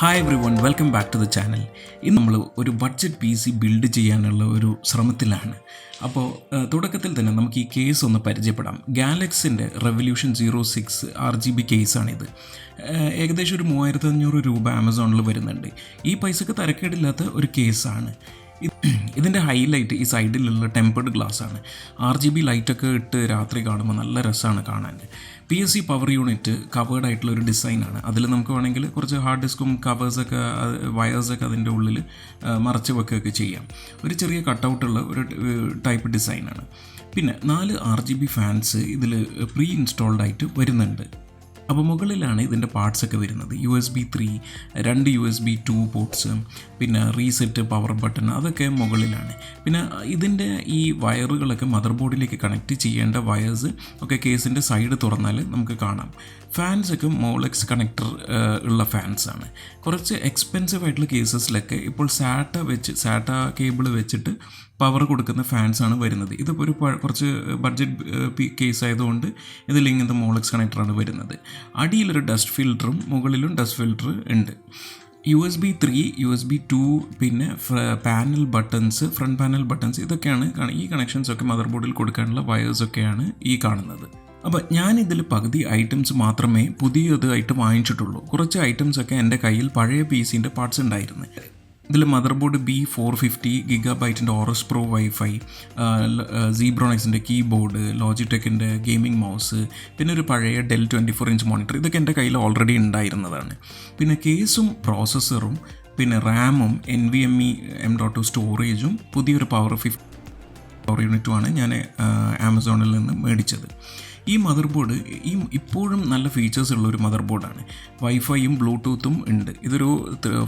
Hi everyone welcome back to the channel ഇന്ന് നമ്മൾ ഒരു ബഡ്ജറ്റ് പി സി ബിൽഡ് ചെയ്യാനുള്ള ഒരു ശ്രമത്തിലാണ്. അപ്പോൾ തുടക്കത്തിൽ തന്നെ നമുക്ക് ഈ കേസ് ഒന്ന് പരിചയപ്പെടാം. ഗാലക്സിന്റെ revolution zero six R G B കേസാണിത് ഏകദേശം ഒരു മൂവായിരത്തി അഞ്ഞൂറ് രൂപ ആമസോണിൽ വരുന്നുണ്ട്. ഈ പൈസക്ക് തരക്കേടില്ലാത്ത ഒരു കേസാണ് ഇതിന്റെ ഹൈലൈറ്റ് ഈ സൈഡിലുള്ള ടെമ്പേർഡ് ഗ്ലാസ് ആണ് ആർ ജി ബി ലൈറ്റൊക്കെ ഇട്ട് രാത്രി കാണുമ്പോൾ നല്ല രസമാണ് കാണാൻ. P S C power unit covered ആയിട്ടുള്ള ഒരു ഡിസൈനാണ്. അതിൽ നമുക്ക് വേണമെങ്കിൽ കുറച്ച് ഹാർഡ് ഡിസ്കും കവേഴ്സൊക്കെ വയേഴ്സൊക്കെ അതിന്റെ ഉള്ളിൽ മറച്ച് വെക്കുകയൊക്കെ ചെയ്യാം. ഒരു ചെറിയ കട്ടൗട്ടുള്ള ഒരു ടൈപ്പ് ഡിസൈനാണ്. പിന്നെ നാല് ആർ ജി ബി ഫാൻസ് ഇതിൽ പ്രീ ഇൻസ്റ്റാൾഡ് ആയിട്ട് വരുന്നുണ്ട്. അപ്പോൾ മുകളിലാണ് ഇതിന്റെ പാർട്സ് ഒക്കെ വരുന്നത്. യു എസ് ബി ത്രീ രണ്ട് U S B two ports പിന്നെ റീസെറ്റ് പവർ ബട്ടൺ അതൊക്കെ മുകളിലാണ്. പിന്നെ ഇതിന്റെ ഈ വയറുകളൊക്കെ മദർ ബോർഡിലേക്ക് കണക്ട് ചെയ്യേണ്ട വയേഴ്സ് ഒക്കെ കേസിന്റെ സൈഡ് തുറന്നാൽ നമുക്ക് കാണാം. ഫാൻസ് ഒക്കെ മോളെക്സ് കണക്ടർ ഉള്ള ഫാൻസാണ് കുറച്ച് എക്സ്പെൻസീവ് ആയിട്ടുള്ള കേസസിലൊക്കെ ഇപ്പോൾ സാറ്റ വെച്ച് സാറ്റ കേബിൾ വെച്ചിട്ട് പവർ കൊടുക്കുന്ന ഫാൻസ് ആണ് വരുന്നത്. ഇതിപ്പോൾ ഒരു കുറച്ച് ബഡ്ജറ്റ് കേസ് ആയതുകൊണ്ട് ഇതിൽ ഇങ്ങനത്തെ മോളക്സ് കണക്ടറാണ് വരുന്നത്. അടിയിലൊരു ഡസ്റ്റ് ഫിൽറ്ററും മുകളിലും ഡസ്റ്റ് ഫിൽറ്റർ ഉണ്ട്. U S B three U S B two പിന്നെ panel buttons front panel buttons ഇതൊക്കെയാണ് ഈ കണക്ഷൻസ് ഒക്കെ മദർ ബോർഡിൽ കൊടുക്കാനുള്ള വയേഴ്സൊക്കെയാണ് ഈ കാണുന്നത്. അപ്പോൾ ഞാൻ ഇതിൽ പകുതി ഐറ്റംസ് മാത്രമേ പുതിയതായിട്ട് വാങ്ങിച്ചിട്ടുള്ളൂ. കുറച്ച് ഐറ്റംസ് ഒക്കെ എന്റെ കയ്യിൽ പഴയ പി സിന്റെ പാർട്സ് ഉണ്ടായിരുന്നു. ഇതിൽ motherboard B four fifty ഗിഗാ ബൈറ്റിന്റെ ഓറസ് പ്രോ വൈഫൈ സീബ്രോണിക്സിന്റെ കീബോർഡ് ലോജിടെക്കിന്റെ ഗെയിമിംഗ് മൗസ് പിന്നെ ഒരു പഴയ Dell twenty four inch monitor ഇതൊക്കെ എന്റെ കയ്യിൽ ഓൾറെഡി ഉണ്ടായിരുന്നതാണ് പിന്നെ കേസും പ്രോസസ്സറും പിന്നെ റാമും N V M E dot two to സ്റ്റോറേജും പുതിയൊരു പവർ ഫിഫ്റ്റി പവർ യൂണിറ്റുമാണ് ഞാൻ ആമസോണിൽ നിന്ന് മേടിച്ചത്. ഈ മദർ ബോർഡ് ഈ ഇപ്പോഴും നല്ല ഫീച്ചേഴ്സ് ഉള്ള ഒരു മദർ ബോർഡാണ് വൈഫൈയും ബ്ലൂടൂത്തും ഉണ്ട്. ഇതൊരു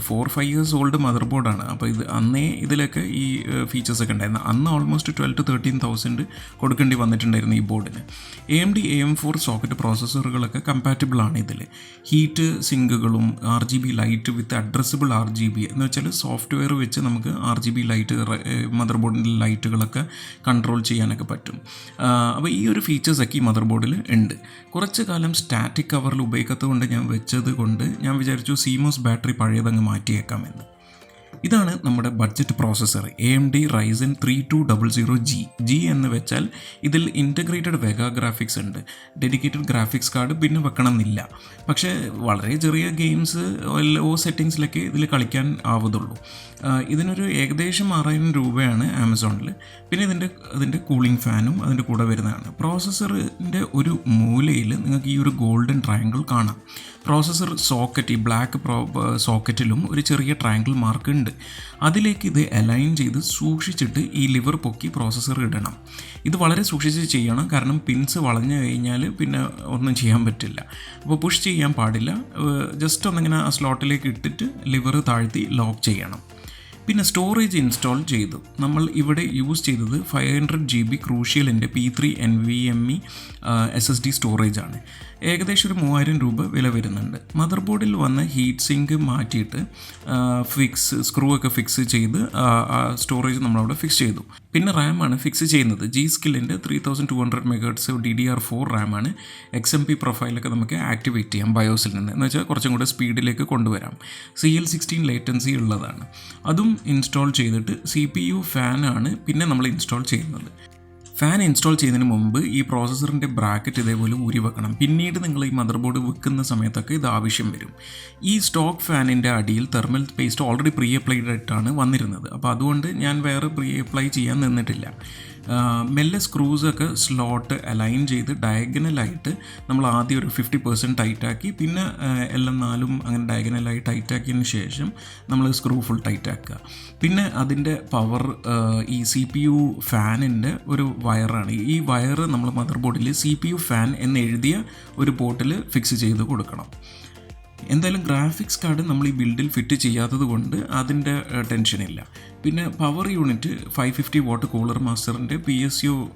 ഫോർ ഫൈവ് ഇയേഴ്സ് ഓൾഡ് മദർ ബോർഡാണ് അപ്പോൾ ഇത് അന്നേ ഇതിലൊക്കെ ഈ ഫീച്ചേഴ്സ് ഒക്കെ ഉണ്ടായിരുന്നു. അന്ന് almost twelve to thirteen thousand കൊടുക്കേണ്ടി വന്നിട്ടുണ്ടായിരുന്നു ഈ ബോർഡിന് A M D A M four socket പ്രോസസ്സറുകളൊക്കെ compatible ആണ് ഇതിൽ heat സിങ്കുകളും R G B light with addressable R G B എന്ന് വെച്ചാൽ സോഫ്റ്റ്വെയർ വെച്ച് നമുക്ക് ആർ ജി ബി ലൈറ്റ് മദർ ബോർഡിന്റെ ലൈറ്റുകളൊക്കെ കൺട്രോൾ ചെയ്യാനൊക്കെ പറ്റും. അപ്പോൾ ഈ ഒരു ഫീച്ചേഴ്സൊക്കെ ഈ മദർ ബോർഡിൽ ഉണ്ട് കുറച്ച് കാലം സ്റ്റാറ്റിക് കവറിൽ ഉപയോഗിക്കാത്തത് കൊണ്ട് ഞാൻ വെച്ചത് കൊണ്ട് ഞാൻ വിചാരിച്ചു സീമോസ് ബാറ്ററി പഴയതങ്ങ് മാറ്റിയേക്കാമെന്ന് ഇതാണ് നമ്മുടെ budget processor A M D Ryzen three two double zero G G എന്ന് വെച്ചാൽ ഇതിൽ ഇന്റഗ്രേറ്റഡ് വെഗ ഗ്രാഫിക്സ് ഉണ്ട്. ഡെഡിക്കേറ്റഡ് ഗ്രാഫിക്സ് കാർഡ് പിന്നെ വെക്കണമെന്നില്ല. പക്ഷേ വളരെ ചെറിയ ഗെയിംസ് ലോ സെറ്റിങ്സിലൊക്കെ ഇതിൽ കളിക്കാൻ ആവതുള്ളൂ ഇതിനൊരു ഏകദേശം ആറായിരം രൂപയാണ് ആമസോണിൽ പിന്നെ ഇതിന്റെ അതിന്റെ കൂളിംഗ് ഫാനും അതിന്റെ കൂടെ വരുന്നതാണ്. പ്രോസസ്സറിന്റെ ഒരു മൂലയിൽ നിങ്ങൾക്ക് ഈ ഒരു ഗോൾഡൻ ട്രയാങ്കിൾ കാണാം. പ്രോസസ്സർ സോക്കറ്റ് ഈ ബ്ലാക്ക് പ്രോ സോക്കറ്റിലും ഒരു ചെറിയ ട്രയാങ്കിൾ മാർക്ക് ഉണ്ട്. അതിലേക്ക് ഇത് അലൈൻ ചെയ്ത് സൂക്ഷിച്ചിട്ട് ഈ ലിവർ പൊക്കി പ്രോസസ്സർ ഇടണം. ഇത് വളരെ സൂക്ഷിച്ച് ചെയ്യണം. കാരണം പിൻസ് വളഞ്ഞു കഴിഞ്ഞാൽ പിന്നെ ഒന്നും ചെയ്യാൻ പറ്റില്ല. അപ്പോൾ പുഷ് ചെയ്യാൻ പാടില്ല. ജസ്റ്റ് ഒന്നിങ്ങനെ ആ സ്ലോട്ടിലേക്ക് ഇട്ടിട്ട് ലിവർ താഴ്ത്തി ലോക്ക് ചെയ്യണം. പിന്നെ സ്റ്റോറേജ് ഇൻസ്റ്റാൾ ചെയ്തു. നമ്മൾ ഇവിടെ യൂസ് ചെയ്തത് five hundred G B ക്രൂഷ്യലിന്റെ P three N V M E S S D storage ആണ്. ഏകദേശം ഒരു മൂവായിരം രൂപ വില വരുന്നുണ്ട്. മദർ ബോർഡിൽ വന്ന് ഹീറ്റ് സിങ്ക് മാറ്റിയിട്ട് ഫിക്സ് സ്ക്രൂ ഒക്കെ ഫിക്സ് ചെയ്ത് സ്റ്റോറേജ് നമ്മളവിടെ ഫിക്സ് ചെയ്തു. പിന്നെ റാമാണ് ഫിക്സ് ചെയ്യുന്നത്. ജി സ്കില്ലിന്റെ three thousand two hundred megahertz D D R four റാമാണ് X M P പ്രൊഫൈലൊക്കെ നമുക്ക് ആക്ടിവേറ്റ് ചെയ്യാം ബയോസിൽ നിന്ന്. എന്ന് വെച്ചാൽ കുറച്ചും കൂടെ സ്പീഡിലേക്ക് കൊണ്ടുവരാം. സി എൽ സിക്സ്റ്റീൻ ലേറ്റൻസി ഉള്ളതാണ്. അതും ഇൻസ്റ്റാൾ ചെയ്തിട്ട് സി പി യു ഫാനാണ് പിന്നെ നമ്മൾ ഇൻസ്റ്റാൾ ചെയ്യുന്നത്. ഫാൻ ഇൻസ്റ്റാൾ ചെയ്യുന്നതിന് മുമ്പ് ഈ പ്രോസസ്സറിന്റെ ബ്രാക്കറ്റ് ഇതേപോലെ ഊരി വെക്കണം. പിന്നീട് നിങ്ങൾ ഈ മദർ ബോർഡ് വെക്കുന്ന സമയത്തൊക്കെ ഇത് ആവശ്യം വരും. ഈ സ്റ്റോക്ക് ഫാനിന്റെ അടിയിൽ thermal paste already pre applied ആയിട്ടാണ് വന്നിരുന്നത്. അപ്പോൾ അതുകൊണ്ട് ഞാൻ വേറെ പ്രീ അപ്ലൈ ചെയ്യാൻ നിന്നിട്ടില്ല. മെല്ലെ സ്ക്രൂസൊക്കെ സ്ലോട്ട് അലൈൻ ചെയ്ത് ഡയഗനലായിട്ട് നമ്മൾ ആദ്യം ഒരു ഫിഫ്റ്റി പെർസെന്റ് ടൈറ്റാക്കി പിന്നെ എല്ലാം നാലും അങ്ങനെ ഡയഗനലായി ടൈറ്റാക്കിയതിന് ശേഷം നമ്മൾ സ്ക്രൂ ഫുൾ ടൈറ്റാക്കുക പിന്നെ അതിന്റെ പവർ ഈ സി പി യു ഫാനിന്റെ ഒരു വയറാണ് ഈ വയറ് നമ്മൾ മദർ ബോർഡിൽ സി പി യു ഫാൻ എന്ന് എഴുതിയ ഒരു ബോട്ടിൽ ഫിക്സ് ചെയ്ത് കൊടുക്കണം. എന്തായാലും ഗ്രാഫിക്സ് കാർഡ് നമ്മൾ ഈ ബിൽഡിൽ ഫിറ്റ് ചെയ്യാത്തത് കൊണ്ട് അതിന്റെ ടെൻഷനില്ല പിന്നെ power unit five fifty watt cooler മാസ്റ്ററിന്റെ P S U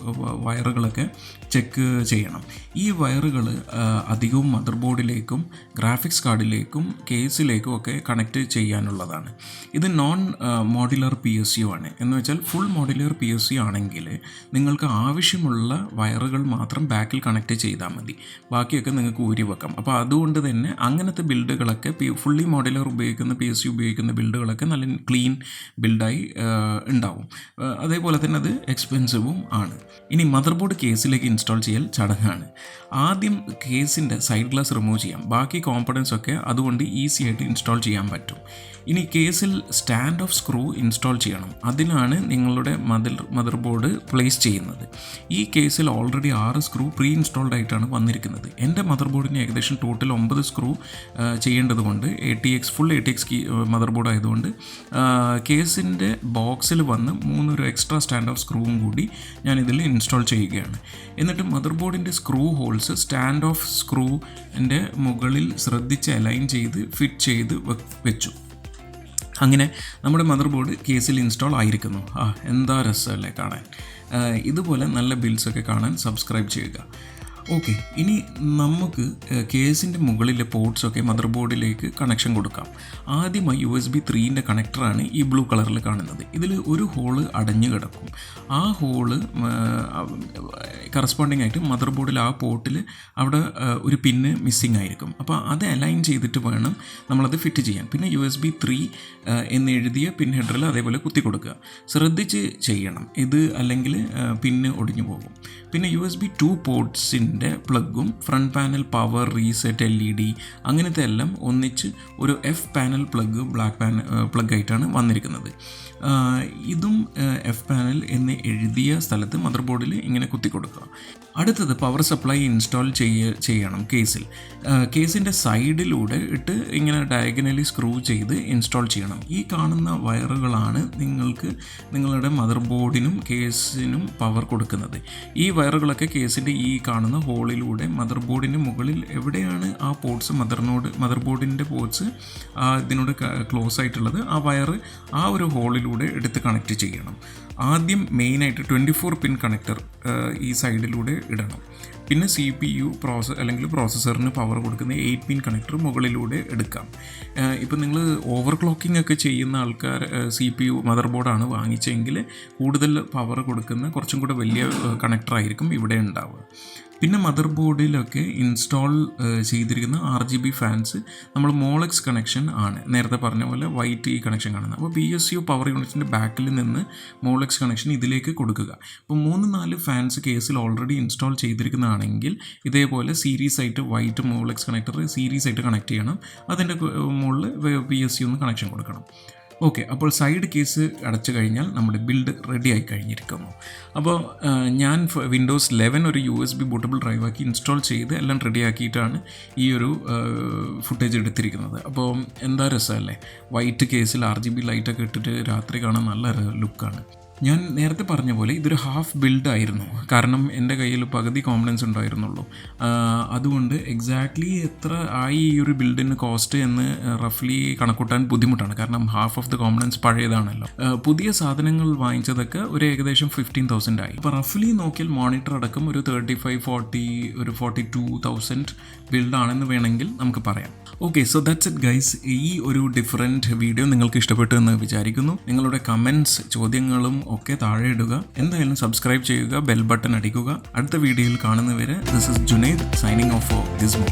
വയറുകളൊക്കെ ചെക്ക് ചെയ്യണം. ഈ വയറുകൾ അധികവും മദർ ബോർഡിലേക്കും ഗ്രാഫിക്സ് കാർഡിലേക്കും കേസിലേക്കും ഒക്കെ കണക്റ്റ് ചെയ്യാനുള്ളതാണ്. ഇത് non modular P S U ആണ്. എന്ന് വെച്ചാൽ full modular P S U ആണെങ്കിൽ നിങ്ങൾക്ക് ആവശ്യമുള്ള വയറുകൾ മാത്രം ബാക്കിൽ കണക്റ്റ് ചെയ്താൽ മതി. ബാക്കിയൊക്കെ നിങ്ങൾക്ക് ഊരി വെക്കാം അപ്പോൾ അതുകൊണ്ട് തന്നെ അങ്ങനത്തെ ബിൽഡുകളൊക്കെ ഫുള്ളി മോഡുലർ ഉപയോഗിക്കുന്ന പി എസ് സി ഉപയോഗിക്കുന്ന ബിൽഡുകളൊക്കെ നല്ല ക്ലീൻ ബിൽഡായി ഉണ്ടാവും. അതേപോലെ തന്നെ അത് എക്സ്പെൻസീവും ആണ്. ഇനി മദർ ബോർഡ് കേസിലേക്ക് ഇൻസ്റ്റാൾ ചെയ്യൽ ചടങ്ങാണ്. ആദ്യം കേസിന്റെ സൈഡ് ഗ്ലാസ് റിമൂവ് ചെയ്യാം. ബാക്കി കോമ്പണൻസ് ഒക്കെ അതുകൊണ്ട് ഈസി ആയിട്ട് ഇൻസ്റ്റാൾ ചെയ്യാൻ പറ്റും. ഇനി കേസിൽ സ്റ്റാൻഡ് ഓഫ് സ്ക്രൂ ഇൻസ്റ്റാൾ ചെയ്യണം. അതിലാണ് നിങ്ങളുടെ മദർ മദർ ബോർഡ് പ്ലേസ് ചെയ്യുന്നത്. ഈ കേസിൽ ഓൾറെഡി ആറ് സ്ക്രൂ പ്രീ ഇൻസ്റ്റാൾഡ് ആയിട്ടാണ് വന്നിരിക്കുന്നത്. എന്റെ മദർ ബോർഡിന് ഏകദേശം ടോട്ടൽ ഒമ്പത് screw ചെയ്യേണ്ടതുകൊണ്ട് A T X full A T X motherboard ആയതുകൊണ്ട് കേസിന്റെ ബോക്സിൽ വന്ന് മൂന്നൊരു എക്സ്ട്രാ സ്റ്റാൻഡ് ഓഫ് സ്ക്രൂവും കൂടി ഞാൻ ഇതിൽ ഇൻസ്റ്റാൾ ചെയ്യുകയാണ്. എന്നിട്ട് മദർ ബോർഡിന്റെ സ്ക്രൂ ഹോൾസ് സ്റ്റാൻഡ് ഓഫ് സ്ക്രൂവിന്റെ മുകളിൽ ശ്രദ്ധിച്ച് അലൈൻ ചെയ്ത് ഫിറ്റ് ചെയ്ത് വെച്ചു. അങ്ങനെ നമ്മുടെ മദർ ബോർഡ് കേസിൽ ഇൻസ്റ്റാൾ ആയിരിക്കുന്നു. ആ എന്താ രസമല്ലേ കാണാൻ. ഇതുപോലെ നല്ല ബിൽസൊക്കെ കാണാൻ സബ്സ്ക്രൈബ് ചെയ്യുക. ഓക്കെ ഇനി നമുക്ക് കേസിന്റെ മുകളിലെ പോർട്സൊക്കെ മദർ ബോർഡിലേക്ക് കണക്ഷൻ കൊടുക്കാം. ആദ്യമായി യു എസ് ബി ത്രീന്റെ കണക്ടറാണ് ഈ ബ്ലൂ കളറിൽ കാണുന്നത്. ഇതിൽ ഒരു ഹോൾ അടഞ്ഞു കിടക്കും. ആ ഹോൾ കറസ്പോണ്ടിങ് ആയിട്ട് മദർ ബോർഡിൽ ആ പോർട്ടിൽ അവിടെ ഒരു പിന്ന് മിസ്സിങ് ആയിരിക്കും. അപ്പോൾ അത് അലൈൻ ചെയ്തിട്ട് വേണം നമ്മളത് ഫിറ്റ് ചെയ്യാൻ. പിന്നെ യു എസ് ബി ത്രീ എന്ന് എഴുതിയ പിൻ ഹെഡറിൽ അതേപോലെ കുത്തി കൊടുക്കുക. ശ്രദ്ധിച്ച് ചെയ്യണം. ഇത് അല്ലെങ്കിൽ പിന്ന് ഒടിഞ്ഞു പോകും. പിന്നെ യു എസ് ബി ടു പോർട്സിന്റെ പ്ലഗും front panel power reset L E D അങ്ങനത്തെ എല്ലാം ഒന്നിച്ച് ഒരു F panel plug black panel plug ആയിട്ടാണ് വന്നിരിക്കുന്നത്. ഇതും എഫ് പാനൽ എന്ന് എഴുതിയ സ്ഥലത്ത് മദർ ബോർഡിൽ ഇങ്ങനെ കുത്തി കൊടുക്കുക അടുത്തത് പവർ സപ്ലൈ ഇൻസ്റ്റാൾ ചെയ്യ ചെയ്യണം കേസിൽ. കേസിന്റെ സൈഡിലൂടെ ഇട്ട് ഇങ്ങനെ ഡയഗണലി സ്ക്രൂ ചെയ്ത് ഇൻസ്റ്റാൾ ചെയ്യണം. ഈ കാണുന്ന വയറുകളാണ് നിങ്ങൾക്ക് നിങ്ങളുടെ മദർ ബോർഡിനും കേസിനും പവർ കൊടുക്കുന്നത്. ഈ വയറുകളൊക്കെ കേസിന്റെ ഈ കാണുന്ന ഹോളിലൂടെ മദർ ബോർഡിന് മുകളിൽ എവിടെയാണ് ആ പോർട്സ് മദറിനോട് മദർ ബോർഡിന്റെ പോർട്സ് ഇതിനോട് ക്ലോസ് ആയിട്ടുള്ളത് ആ വയർ ആ ഒരു ഹോളിലൂടെ എടുത്ത് കണക്ട് ചെയ്യണം. ആദ്യം മെയിനായിട്ട് ട്വന്റി ഫോർ പിൻ കണക്ടർ ഈ സൈഡിലൂടെ ഇടണം. പിന്നെ സി പി യു പ്രോസ അല്ലെങ്കിൽ പ്രോസസ്സറിന് പവർ കൊടുക്കുന്ന എയ്റ്റ് പിൻ കണക്ടർ മുകളിലൂടെ എടുക്കാം. ഇപ്പം നിങ്ങൾ ഓവർ ക്ലോക്കിംഗ് ഒക്കെ ചെയ്യുന്ന ആൾക്കാർ സി പി യു മദർ ബോർഡാണ് വാങ്ങിച്ചെങ്കിൽ കൂടുതൽ പവർ കൊടുക്കുന്ന കുറച്ചും കൂടെ വലിയ കണക്ടർ ആയിരിക്കും ഇവിടെ ഉണ്ടാവുക. പിന്നെ മദർ ബോർഡിലൊക്കെ ഇൻസ്റ്റാൾ ചെയ്തിരിക്കുന്ന ആർ ജി ബി ഫാൻസ് നമ്മൾ മോളക്സ് കണക്ഷൻ ആണ്. നേരത്തെ പറഞ്ഞ പോലെ വൈറ്റ് ഈ കണക്ഷൻ കാണുന്നത്. അപ്പോൾ ബി എസ് യു പവർ യൂണിറ്റിന്റെ ബാക്കിൽ നിന്ന് മോളക്സ് കണക്ഷൻ ഇതിലേക്ക് കൊടുക്കുക. അപ്പോൾ മൂന്ന് നാല് ഫാൻസ് കേസിൽ ഓൾറെഡി ഇൻസ്റ്റാൾ ചെയ്തിരിക്കുന്നതാണെങ്കിൽ ഇതേപോലെ സീരീസ് ആയിട്ട് വൈറ്റ് മോളക്സ് കണക്ടർ സീരീസ് ആയിട്ട് കണക്ട് ചെയ്യണം. അതിന്റെ മുകളിൽ പി എസ് സി ഒന്ന് കണക്ഷൻ കൊടുക്കണം. ഓക്കെ അപ്പോൾ സൈഡ് കേസ് അടച്ചു കഴിഞ്ഞാൽ നമ്മുടെ ബിൽഡ് റെഡി ആയി കഴിഞ്ഞിരിക്കുന്നു. അപ്പോൾ ഞാൻ വിൻഡോസ് ലെവൻ ഒരു യു എസ് ബി ബൂട്ടബിൾ ഡ്രൈവാക്കി ഇൻസ്റ്റാൾ ചെയ്ത് എല്ലാം റെഡി ആക്കിയിട്ടാണ് ഈ ഒരു ഫുട്ടേജ് എടുത്തിരിക്കുന്നത്. അപ്പോൾ എന്താ രസമല്ലേ? വൈറ്റ് കേസിൽ ആർ ജി ബി ലൈറ്റൊക്കെ ഇട്ടിട്ട് രാത്രി കാണാൻ നല്ല ലുക്കാണ് ഞാൻ നേരത്തെ പറഞ്ഞ പോലെ ഇതൊരു ഹാഫ് ബിൽഡ് ആയിരുന്നു. കാരണം എന്റെ കയ്യിൽ പകുതി കോൺഫിഡൻസ് ഉണ്ടായിരുന്നുള്ളൂ. അതുകൊണ്ട് എക്സാക്ട്ലി എത്ര ആയി ഈ ഒരു ബിൽഡിന് കോസ്റ്റ് എന്ന് റഫ്ലി കണക്കൂട്ടാൻ ബുദ്ധിമുട്ടാണ്. കാരണം ഹാഫ് ഓഫ് ദി കോൺഫിഡൻസ് പഴയതാണല്ലോ. പുതിയ സാധനങ്ങൾ വാങ്ങിച്ചതൊക്കെ ഒരു ഏകദേശം ഫിഫ്റ്റീൻ തൗസൻഡ് ആയി. അപ്പോൾ റഫ്ലി നോക്കിയാൽ മോണിറ്റർ അടക്കം ഒരു തേർട്ടി ഫൈവ് ഫോർട്ടി ഒരു ഫോർട്ടി ടു തൗസൻഡ് ബിൽഡാണെന്ന് വേണമെങ്കിൽ നമുക്ക് പറയാം. Okay so that's it guys ഈ ഒരു ഡിഫറെന്റ് വീഡിയോ നിങ്ങൾക്ക് ഇഷ്ടപ്പെട്ടു എന്ന് വിചാരിക്കുന്നു. നിങ്ങളുടെ കമൻസ് ചോദ്യങ്ങളും ഒക്കെ താഴെ ഇടുക. എന്തായാലും സബ്സ്ക്രൈബ് ചെയ്യുക ബെൽ ബട്ടൺ അടിക്കുക. അടുത്ത വീഡിയോയിൽ കാണുന്നവരെ this is Junaid signing off for this മോ